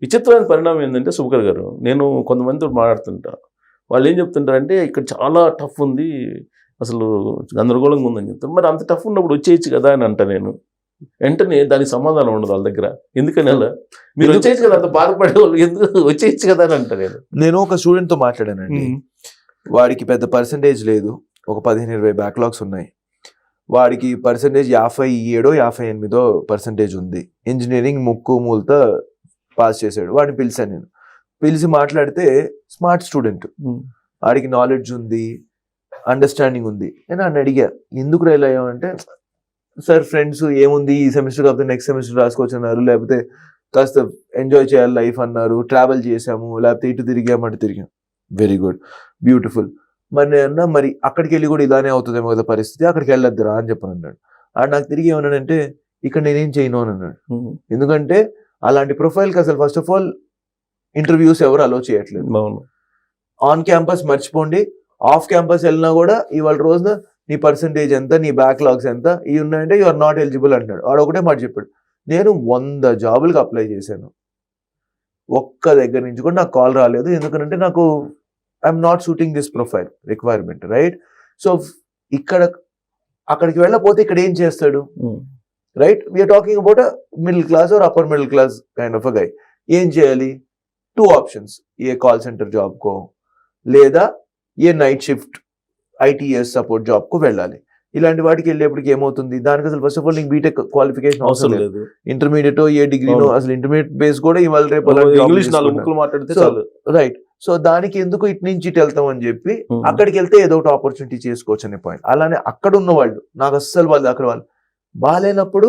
విచిత్రమైన పరిణామం ఏంటంటే సుభకర్ గారు నేను కొంతమందితో మాట్లాడుతుంటా. వాళ్ళు ఏం చెప్తుంటారంటే ఇక్కడ చాలా టఫ్ ఉంది అసలు గందరగోళంగా ఉందని చెప్తారు. మరి అంత టఫ్ ఉన్నప్పుడు వచ్చేయచ్చు కదా అని అంట నేను. వెంటనే దానికి సమాధానం ఉండదు వాళ్ళ దగ్గర. ఎందుకని అలా? మీరు వచ్చేయచ్చు కదా అంత బాధపడే వాళ్ళు ఎందుకు వచ్చేయచ్చు కదా అని అంట నేను. నేను ఒక స్టూడెంట్తో మాట్లాడానండి. వాడికి పెద్ద పర్సంటేజ్ లేదు. ఒక పదిహేను ఇరవై బ్యాక్లాగ్స్ ఉన్నాయి. వాడికి పర్సంటేజ్ యాభై ఏడో యాభై ఎనిమిదో పర్సంటేజ్ ఉంది. ఇంజనీరింగ్ ముక్కు మూలతో పాస్ చేశాడు. వాడిని పిలిచాను నేను. పిలిచి మాట్లాడితే స్మార్ట్ స్టూడెంట్. ఉమ్. వాడికి నాలెడ్జ్ ఉంది అండర్స్టాండింగ్ ఉంది. నేను అని అడిగా ఎందుకు రైల్ అయ్యామంటే సార్ ఫ్రెండ్స్ ఏముంది? ఈ సెమిస్టర్ కాకపోతే నెక్స్ట్ సెమిస్టర్ రాసుకోవచ్చు అన్నారు లేకపోతే కాస్త ఎంజాయ్ చేయాలి లైఫ్ అన్నారు. ట్రావెల్ చేసాము లేకపోతే ఇటు తిరిగామంటే తిరిగాం వెరీ గుడ్ బ్యూటిఫుల్ మరి నేను అన్నా మరి అక్కడికి వెళ్ళి కూడా ఇలానే అవుతుందేమో కదా పరిస్థితి. అక్కడికి వెళ్ళొద్దురా అని చెప్పని అన్నాడు ఆడు నాకు తిరిగి ఏమన్నాడంటే ఇక్కడ నేనేం చేయను అని అన్నాడు. ఉమ్. ఎందుకంటే అలాంటి ప్రొఫైల్కి అసలు ఫస్ట్ ఆఫ్ ఆల్ ఇంటర్వ్యూస్ ఎవరు అలో చేయట్లేదు. అవును. ఆన్ క్యాంపస్ మర్చిపోండి. ఆఫ్ క్యాంపస్ వెళ్ళినా కూడా ఇవాళ రోజున నీ పర్సంటేజ్ ఎంత నీ బ్యాక్లాగ్స్ ఎంత ఇవి ఉన్నాయంటే యు ఆర్ నాట్ ఎలిజిబుల్ అంటాడు వాడు ఒకటే మాట చెప్పాడు. నేను వంద జాబులకు అప్లై చేశాను. ఒక్క దగ్గర నుంచి కూడా నాకు కాల్ రాలేదు. ఎందుకంటే నాకు I'm not shooting this profile requirement right so ఇక్కడ అక్కడికి వెళ్ళకపోతే ఇక్కడ ఏం చేస్తాడు. Right we are talking about middle class or upper middle class kind of a guy ఏం చేయాలి? Two options a call centre జాబ్కో లేదా a night shift ITS support జాబ్కో వెళ్ళాలి. ఇలాంటి వాటికి వెళ్ళేప్పటికి ఏమవుతుంది? దానికి అసలు ఫస్ట్ ఆఫ్ ఆల్ నీకు బీటెక్ క్వాలిఫికేషన్ అవసరం లేదు. ఇంటర్మీడియట్ ఏ డిగ్రీనో. అసలు ఇంటర్మీడియట్ బేస్ కూడా ఇవాళ రేపు ఇంగ్లీష్ మాట్లాడితే రైట్ సో దానికి ఎందుకు ఇటు నుంచి ఇటు వెళ్తాం అని చెప్పి. అక్కడికి వెళ్తే ఏదో ఒకటి ఆపర్చునిటీ చేసుకోవచ్చు అనే పాయింట్ అలానే అక్కడ ఉన్న వాళ్ళు నాకు అస్సలు వాళ్ళు అక్కడ వాళ్ళు బాగాలేనప్పుడు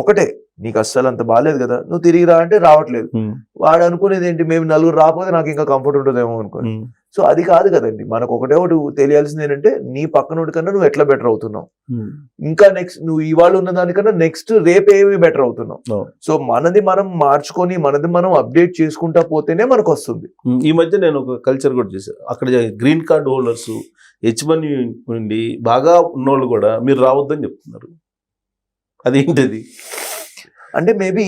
ఒకటే నీకు అస్సలు అంత బాగాలేదు కదా నువ్వు తిరిగి రా అంటే రావట్లేదు. వాడు అనుకునేది ఏంటి మేము నలుగురు రాకపోతే నాకు ఇంకా కంఫర్ట్ ఉంటుందేమో అనుకోని. సో అది కాదు కదండి. మనకు ఒకటే ఒకటి తెలియాల్సింది ఏంటంటే నీ పక్కనోడి కన్నా నువ్వు ఎట్లా బెటర్ అవుతున్నావు. ఇంకా నెక్స్ట్ నువ్వు ఇవాళ ఉన్న దానికన్నా నెక్స్ట్ రేపు ఏమి బెటర్ అవుతున్నావు. సో మనది మనం మార్చుకొని మనది మనం అప్డేట్ చేసుకుంటా పోతేనే మనకు వస్తుంది ఈ మధ్య నేను ఒక కల్చర్ కూడా చేశాను అక్కడ green card holders H one నుండి బాగా ఉన్నోళ్ళు కూడా మీరు రావద్దని చెప్తున్నారు. అదేంటది? అంటే మేబీ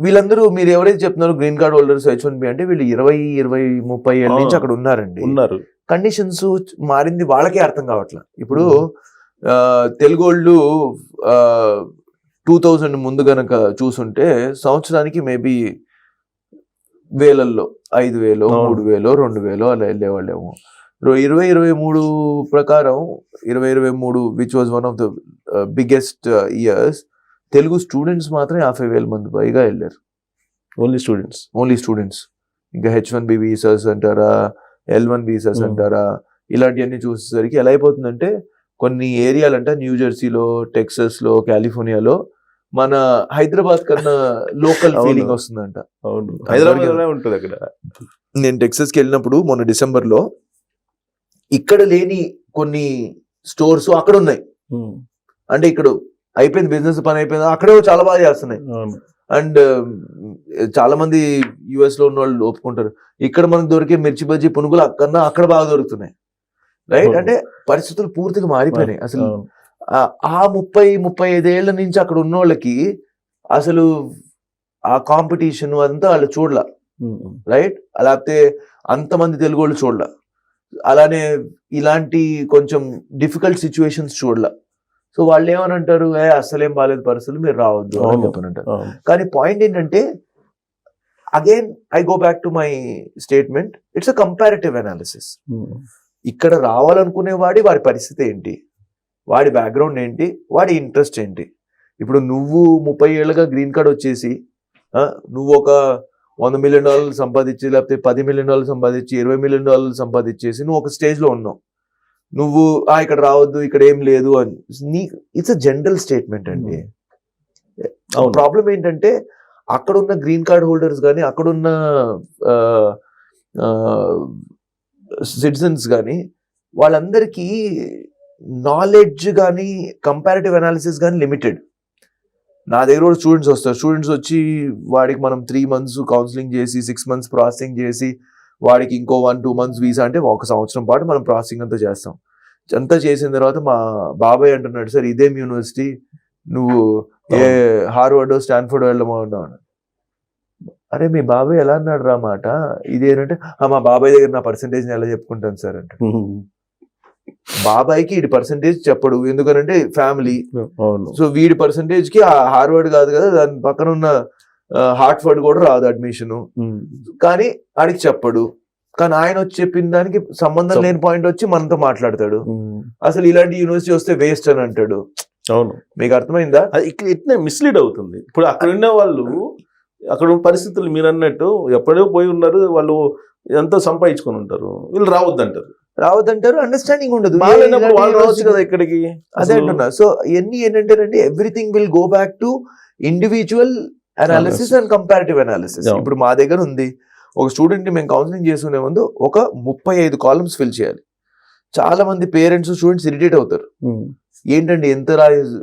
వీళ్ళందరూ మీరు ఎవరైతే చెప్తున్నారో green card holders H one B అంటే వీళ్ళు ఇరవై ఇరవై ముప్పై ఏళ్ళ నుంచి. అక్కడ ఉన్నారండి. ఉన్నారు. కండిషన్స్ మారింది వాళ్ళకే అర్థం కావట్లే. ఇప్పుడు ఆ, తెలుగోళ్ళు టూ థౌజండ్ ముందు గనక చూసుంటే సంవత్సరానికి మేబీ వేలల్లో ఐదు వేలు. మూడు వేలు రెండు వేలు అలా వెళ్ళేవాళ్ళేమో. ఇరవై ఇరవై మూడు ప్రకారం ఇరవై ఇరవై మూడు which was one of the biggest years Telugu students మాత్రం యాభై వేల మంది పైగా వెళ్ళారు. ఓన్లీ స్టూడెంట్స్ ఓన్లీ స్టూడెంట్స్ ఇంకా హెచ్ వన్ బి వీసాస్ అంటారా ఎల్ వన్ వీసాస్. అంటారా ఇలాంటివన్నీ చూసేసరికి ఎలా అయిపోతుందంటే కొన్ని ఏరియాలంట న్యూ జెర్సీలో టెక్సస్లో కాలిఫోర్నియాలో మన హైదరాబాద్ కన్నా లోకల్. ఫీలింగ్ వస్తుందంట. అవును. హైదరాబాద్ ఉంటుంది అక్కడ. నేను టెక్సస్కి వెళ్ళినప్పుడు మొన్న డిసెంబర్లో ఇక్కడ లేని కొన్ని స్టోర్స్ అక్కడ ఉన్నాయి. అంటే ఇక్కడ అయిపోయింది బిజినెస్ పని అయిపోయింది. అక్కడే చాలా బాగా చేస్తున్నాయి. అండ్ చాలా మంది యుఎస్లో ఉన్న వాళ్ళు ఒప్పుకుంటారు. ఇక్కడ మనకు దొరికే మిర్చి బజ్జీ పునుగులు అక్కడ అక్కడ బాగా దొరుకుతున్నాయి. రైట్. అంటే పరిస్థితులు పూర్తిగా మారిపోయినాయి. అసలు. ఆ- ముప్పై ముప్పై ఐదేళ్ళ నుంచి అక్కడ ఉన్న వాళ్ళకి అసలు ఆ కాంపిటీషన్ అదంతా వాళ్ళు చూడల. రైట్ లేకపోతే అంతమంది తెలుగు వాళ్ళు చూడల. అలానే ఇలాంటి కొంచెం డిఫికల్ట్ సిచ్యువేషన్స్ చూడల. సో వాళ్ళు ఏమని అంటారు ఏ అస్సలేం బాగాలేదు పరిస్థితులు మీరు రావద్దు అని అవును. చెప్పని అంటారు అవును. కానీ పాయింట్ ఏంటంటే again I go back to my statement it's a comparative analysis ఇక్కడ రావాలనుకునే వాడి వాడి పరిస్థితి ఏంటి? వాడి బ్యాక్గ్రౌండ్ ఏంటి? వాడి ఇంట్రెస్ట్ ఏంటి? ఇప్పుడు నువ్వు ముప్పై ఏళ్ళుగా గ్రీన్ కార్డ్ వచ్చేసి నువ్వు ఒక వంద మిలియన్ డాలర్లు సంపాదించి లేకపోతే పది మిలియన్ డాలర్లు సంపాదించి ఇరవై మిలియన్ డాలర్లు సంపాదించేసి నువ్వు ఒక స్టేజ్లో ఉన్నావు. నువ్వు ఆ ఇక్కడ రావద్దు ఇక్కడ ఏం లేదు అని. నీ ఇట్స్ అ జనరల్ స్టేట్మెంట్ అండి. ప్రాబ్లం ఏంటంటే అక్కడున్న గ్రీన్ కార్డ్ హోల్డర్స్ కానీ అక్కడున్న సిటిజన్స్ కానీ వాళ్ళందరికీ నాలెడ్జ్ కానీ కంపారిటివ్ అనాలిసిస్ కానీ లిమిటెడ్ నా దగ్గర కూడా స్టూడెంట్స్ వస్తారు. స్టూడెంట్స్ వచ్చి వాడికి మనం త్రీ మంత్స్ కౌన్సిలింగ్ చేసి సిక్స్ మంత్స్ ప్రాసెసింగ్ చేసి వాడికి ఇంకో వన్ టూ మంత్స్ వీసా అంటే ఒక సంవత్సరం పాటు మనం ప్రాసెసింగ్ అంతా చేస్తాం. అంతా చేసిన తర్వాత మా బాబాయ్ అంటున్నాడు సార్ ఇదేం యూనివర్సిటీ నువ్వు ఏ హార్వర్డ్ స్టాన్ఫర్డ్ వెళ్ళమో అన్నాడు అరే మీ బాబాయ్ ఎలా అన్నాడు రా మాట? ఇదేంటంటే "ఆ, మా బాబాయ్ దగ్గర నా పర్సంటేజ్ ఎలా చెప్పుకుంటాను సార్? అంటే బాబాయ్కి ఇటు పర్సంటేజ్ చెప్పడు. ఎందుకనంటే ఫ్యామిలీ అవును. సో వీడి పర్సంటేజ్కి హార్వర్డ్ కాదు కదా దాని పక్కన ఉన్న హార్ట్ఫర్డ్ కూడా రాదు అడ్మిషన్. కానీ ఆడికి చెప్పడు. కానీ ఆయన వచ్చి చెప్పిన దానికి సంబంధం లేని పాయింట్ వచ్చి మనతో మాట్లాడతాడు. అసలు ఇలాంటి యూనివర్సిటీ వస్తే వేస్ట్ అని అంటాడు. అవును. మీకు అర్థమైందా? అది ఇక్కడ ఇట్నే మిస్లీడ్ అవుతుంది. ఇప్పుడు అక్కడ ఉన్న వాళ్ళు అక్కడ ఉన్న పరిస్థితులు మీరు అన్నట్టు ఎప్పుడో పోయి ఉన్నారు వాళ్ళు ఎంతో సంపాదించుకొని ఉంటారు వీళ్ళు రావద్దంటారు. రావద్దంటారు అండర్స్టాండింగ్ ఉండదు. వాళ్ళు రావచ్చు కదా ఇక్కడికి. అదే అంటున్నా. సో ఇవన్నీ ఏంటంటేనండి everything will go back to individual analysis and comparative analysis. ఇప్పుడు మా దగ్గర ఉంది. ఒక స్టూడెంట్ని మేము కౌన్సిలింగ్ చేసుకునే ముందు ఒక ముప్పై ఐదు కాలమ్స్ ఫిల్ చేయాలి. చాలా మంది పేరెంట్స్ స్టూడెంట్స్ ఇరిటేట్ అవుతారు. ఉమ్. ఏంటండి ఎంత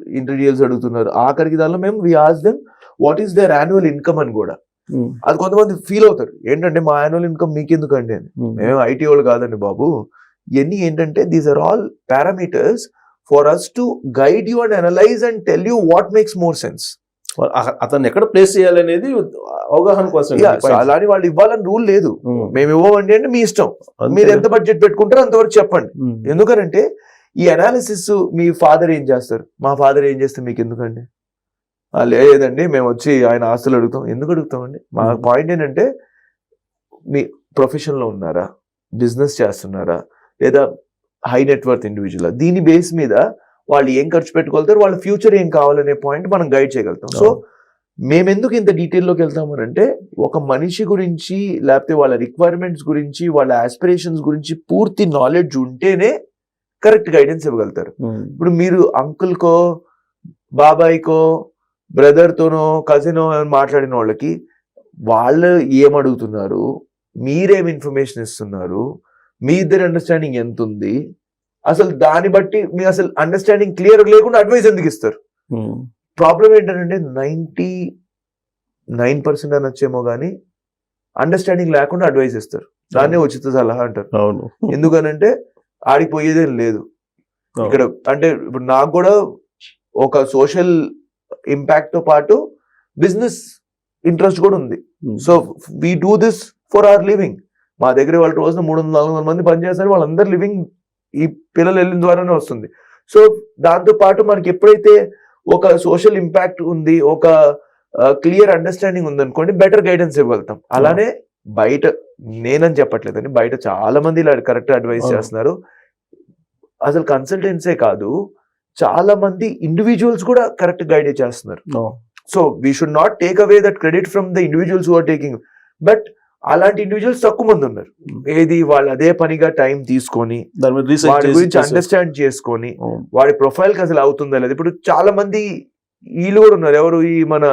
ఇంటర్వ్యూస్ అడుగుతున్నారు? ఆఖరికి దానిలో మేము we ask them what is there annual income అని కూడా. ఉమ్. అది కొంతమంది ఫీల్ అవుతారు. ఏంటంటే మా యాన్యువల్ ఇన్కమ్ మీకెందుకండి? అని. ఉమ్. మేము ఐటీ వాళ్ళు కాదండి బాబు. ఇవన్నీ ఏంటంటే these are all parameters for us to guide you and analyse and tell you what makes more sense అ- అతన్ని ఎక్కడ ప్లేస్ చేయాలనేది అవగాహన కోసం అలాని వాళ్ళు ఇవ్వాలని రూల్ లేదు. ఉమ్. మేము ఇవ్వమండి అంటే మీ ఇష్టం. మీరు ఎంత బడ్జెట్ పెట్టుకుంటారో అంతవరకు చెప్పండి. ఉమ్. ఎందుకనంటే ఈ అనాలిసిస్ మీ ఫాదర్ ఏం చేస్తారు? మా ఫాదర్ ఏం చేస్తే మీకు ఎందుకండి? "ఆ, లేదండి మేము వచ్చి ఆయన ఆస్తులు అడుగుతాం. ఎందుకు అడుగుతామండి? మా Hmm. పాయింట్ ఏంటంటే మీ profession లో ఉన్నారా? బిజినెస్ చేస్తున్నారా? లేదా హై నెట్వర్త్ ఇండివిజువల్ దీని బేస్ మీద వాళ్ళు ఏం ఖర్చు పెట్టుకోగలుగుతారు? వాళ్ళ ఫ్యూచర్ ఏం కావాలనే పాయింట్ మనం గైడ్ చేయగలుగుతాం. సో మేమెందుకు ఇంత డీటెయిల్లోకి వెళ్తామని అంటే ఒక మనిషి గురించి లేకపోతే వాళ్ళ రిక్వైర్మెంట్స్ గురించి వాళ్ళ ఆస్పిరేషన్స్ గురించి పూర్తి నాలెడ్జ్ ఉంటేనే కరెక్ట్ గైడెన్స్ ఇవ్వగలుగుతారు. ఇప్పుడు మీరు అంకుల్కో బాబాయ్కో బ్రదర్తోనో కజినో మాట్లాడిన వాళ్ళకి వాళ్ళు ఏం అడుగుతున్నారు? మీరేం ఇన్ఫర్మేషన్ ఇస్తున్నారు? మీ ఇద్దరి అండర్స్టాండింగ్ ఎంత ఉంది అసలు దాన్ని బట్టి మీ అసలు అండర్స్టాండింగ్ క్లియర్ లేకుండా అడ్వైస్ ఎందుకు ఇస్తారు. ప్రాబ్లం ఏంటంటే నైంటీ నైన్ పర్సెంట్ అనొచ్చేమో కానీ అండర్స్టాండింగ్ లేకుండా అడ్వైస్ ఇస్తారు. దాన్నే ఉచిత సలహా అంటారు. అవును. ఎందుకనంటే ఆడికి పోయేదేం లేదు. ఇక్కడ అంటే ఇప్పుడు నాకు కూడా ఒక సోషల్ ఇంపాక్ట్తో పాటు బిజినెస్ ఇంట్రెస్ట్ కూడా ఉంది. So we do this for our living మా దగ్గర వాళ్ళ రోజున మూడు వందల నాలుగు వందల మంది పనిచేస్తారు వాళ్ళందరూ లివింగ్ ఈ పిల్లలు వెళ్ళిన ద్వారానే వస్తుంది. సో దాంతో పాటు మనకి ఎప్పుడైతే ఒక సోషల్ ఇంపాక్ట్ ఉంది ఒక క్లియర్ అండర్స్టాండింగ్ ఉంది అనుకోండి బెటర్ గైడెన్స్ ఇవ్వగలుగుతాం. అలానే బయట నేనని చెప్పట్లేదండి బయట చాలా మంది ఇలా కరెక్ట్ అడ్వైస్. చేస్తున్నారు. అసలు కన్సల్టెన్సే కాదు చాలా మంది ఇండివిజువల్స్ కూడా కరెక్ట్ గైడ్ చేస్తున్నారు. So we should not take away that credit from the individuals who are taking but అలాంటి ఇండివిజువల్స్ తక్కువ మంది ఉన్నారు. ఏది వాళ్ళు అదే పనిగా టైం తీసుకొని వాడి గురించి. అండర్స్టాండ్ చేసుకొని. వాడి ప్రొఫైల్కి అసలు అవుతుందా లేదు ఇప్పుడు చాలా మంది వీళ్ళు కూడా ఉన్నారు ఎవరు ఈ మన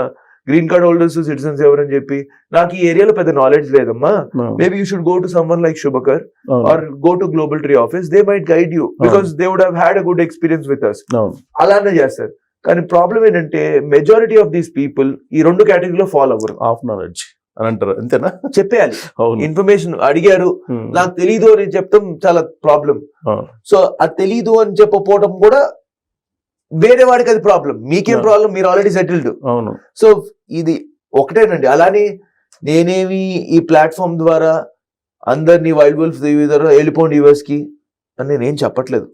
గ్రీన్ కార్డ్ హోల్డర్స్ సిటిజన్స్ ఎవరని చెప్పి నాకు ఈ ఏరియాలో పెద్ద నాలెడ్జ్ లేదమ్మా. Maybe you should go to someone like Shubhakar. Or go to Global Tree office they might guide you because they would had a good experience with us. అలానే చేస్తారు కానీ ప్రాబ్లం ఏంటంటే మెజారిటీ ఆఫ్ దీస్ పీపుల్ ఈ రెండు కేటగిరీలో follow అవ్వరు half knowledge అని అంటారు. అంతేనా? చెప్పేయాలి. ఇన్ఫర్మేషన్ అడిగారు. నాకు తెలీదు అని చెప్తాం చాలా ప్రాబ్లం. సో అది తెలీదు అని చెప్పపోవటం కూడా వేరే వాడికి అది ప్రాబ్లం మీకేం. ప్రాబ్లం మీరు ఆల్రెడీ సెటిల్డ్ అవును. సో ఇది ఒకటేనండి. అలానే నేనేమి ఈ ప్లాట్ఫామ్ ద్వారా అందరినీ వైల్డ్ వుల్ఫ్ ద్వారా వెళ్ళిపోండి యుఎస్కి అని నేనేం చెప్పట్లేదు.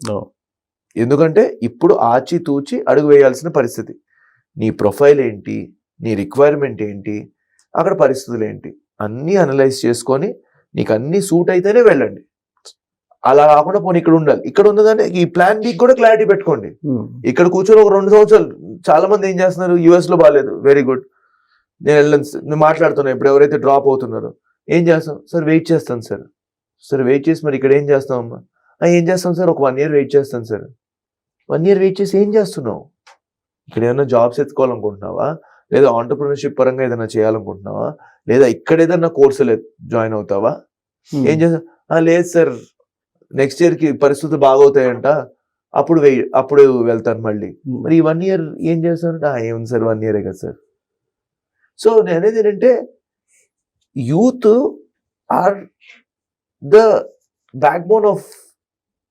ఎందుకంటే ఇప్పుడు ఆచి తూచి అడుగు వేయాల్సిన పరిస్థితి. నీ ప్రొఫైల్ ఏంటి? నీ రిక్వైర్మెంట్ ఏంటి? అక్కడ పరిస్థితులు ఏంటి అన్నీ అనలైజ్ చేసుకొని నీకు అన్ని సూట్ అయితేనే వెళ్ళండి. అలా కాకుండా పోనీ ఇక్కడ ఉండాలి. ఇక్కడ ఉన్నదంటే ఈ ప్లాన్ బి కూడా క్లారిటీ పెట్టుకోండి. ఇక్కడ కూర్చొని ఒక రెండు సంవత్సరాలు చాలా మంది ఏం చేస్తున్నారు? యుఎస్లో బాగాలేదు వెరీ గుడ్ నేను వెళ్ళను సార్. నేను మాట్లాడుతున్నా. ఇప్పుడు ఎవరైతే డ్రాప్ అవుతున్నారో. ఏం చేస్తాం? సార్ వెయిట్ చేస్తాను సార్. సార్ వెయిట్ చేసి మరి ఇక్కడ ఏం చేస్తాం అమ్మా? "ఆ, ఏం చేస్తాం సార్? ఒక వన్ ఇయర్ వెయిట్ చేస్తాను సార్. వన్ ఇయర్ వెయిట్ చేసి ఏం చేస్తున్నావు? ఇక్కడ ఏదైనా జాబ్స్ ఎత్తుకోవాలనుకుంటున్నావా? లేదా ఆంటర్ప్రినర్షిప్ పరంగా ఏదైనా చేయాలనుకుంటున్నావా? లేదా ఇక్కడ ఏదైనా కోర్సులు జాయిన్ అవుతావా? ఉమ్. ఏం చేస్తా? "ఆ, లేదు సార్. నెక్స్ట్ ఇయర్కి పరిస్థితులు బాగవుతాయంట. అప్పుడు వెయి అప్పుడు వెళ్తాను మళ్ళీ. ఉమ్. మరి ఈ వన్ ఇయర్ ఏం చేస్తానంటే "ఆ, ఏముంది సార్ వన్ ఇయరే కదా సార్. సో నేను అనేది ఏంటంటే youth are the backbone of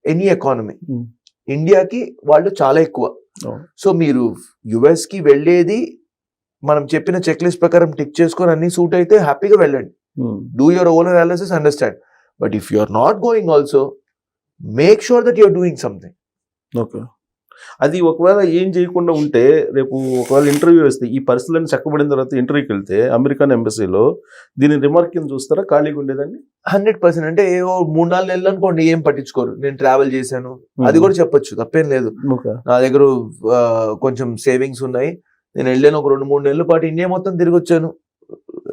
any economy Hmm. ఇండియాకి వాళ్ళు చాలా ఎక్కువ. సో మీరు యుఎస్కి వెళ్ళేది మనం చెప్పిన చెక్ లిస్ట్ ప్రకారం టిక్ చేసుకొని అన్ని సూట్ అయితే హ్యాపీగా వెళ్ళండి. Do your own analysis understand but if you are not going also make sure that you're doing something okay అది ఒకవేళ ఏం చేయకుండా ఉంటే రేపు ఒకవేళ ఇంటర్వ్యూ వేస్తే ఈ పరిస్థితులను చక్కబడిన తర్వాత ఇంటర్వ్యూకి వెళ్తే అమెరికన్ ఎంబసీలో దీని రిమార్క్ కింద చూస్తారా? ఖాళీగా ఉండేదండి హండ్రెడ్ పర్సెంట్ అంటే ఏవో మూడు నాలుగు నెలలు అనుకోండి ఏం పట్టించుకోరు. నేను ట్రావెల్ చేశాను. అది కూడా చెప్పొచ్చు తప్పేం లేదు. నా దగ్గర కొంచెం సేవింగ్స్ ఉన్నాయి. నేను వెళ్ళాను ఒక రెండు మూడు నెలల పాటు ఇండియా మొత్తం తిరిగి వచ్చాను.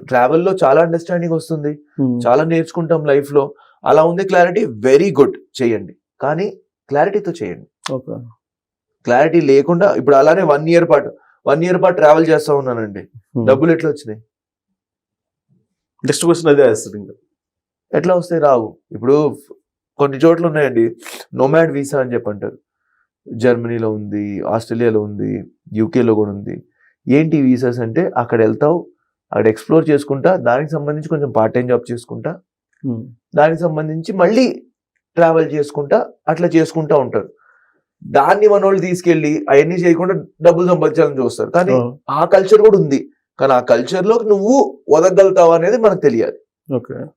ట్రావెల్లో చాలా అండర్స్టాండింగ్ వస్తుంది. ఉమ్. చాలా నేర్చుకుంటాం లైఫ్లో. అలా ఉంది క్లారిటీ వెరీ గుడ్ చేయండి. కానీ క్లారిటీతో చేయండి. ఓకే. క్లారిటీ లేకుండా ఇప్పుడు అలానే వన్ ఇయర్ పాటు వన్ ఇయర్ పాటు ట్రావెల్ చేస్తా ఉన్నానండి. ఉమ్. డబ్బులు ఎట్లా వచ్చినాయి? నెక్స్ట్ క్వశ్చన్ అదే వేస్తారు ఇంకా. ఎట్లా వస్తాయి? రావు. ఇప్పుడు కొన్ని చోట్ల ఉన్నాయండి. నోమాడ్ వీసా అని చెప్పి అంటారు. జర్మనీలో ఉంది ఆస్ట్రేలియాలో ఉంది యూకేలో కూడా ఉంది. ఏంటి వీసాస్ అంటే అక్కడ వెళ్తావు అక్కడ ఎక్స్ప్లోర్ చేసుకుంటా దానికి సంబంధించి కొంచెం పార్ట్ టైం జాబ్ చేసుకుంటా ఉమ్. దానికి సంబంధించి మళ్ళీ ట్రావెల్ చేసుకుంటా అట్లా చేసుకుంటా ఉంటారు. దాన్ని మన వాళ్ళు తీసుకెళ్ళి అవన్నీ చేయకుండా డబ్బులు సంపాదించాలని చూస్తారు. కానీ ఆ, ఆ కల్చర్ కూడా ఉంది. కానీ ఆ కల్చర్లో నువ్వు వదగలుగుతావు అనేది మనకు తెలియాలి. ఓకే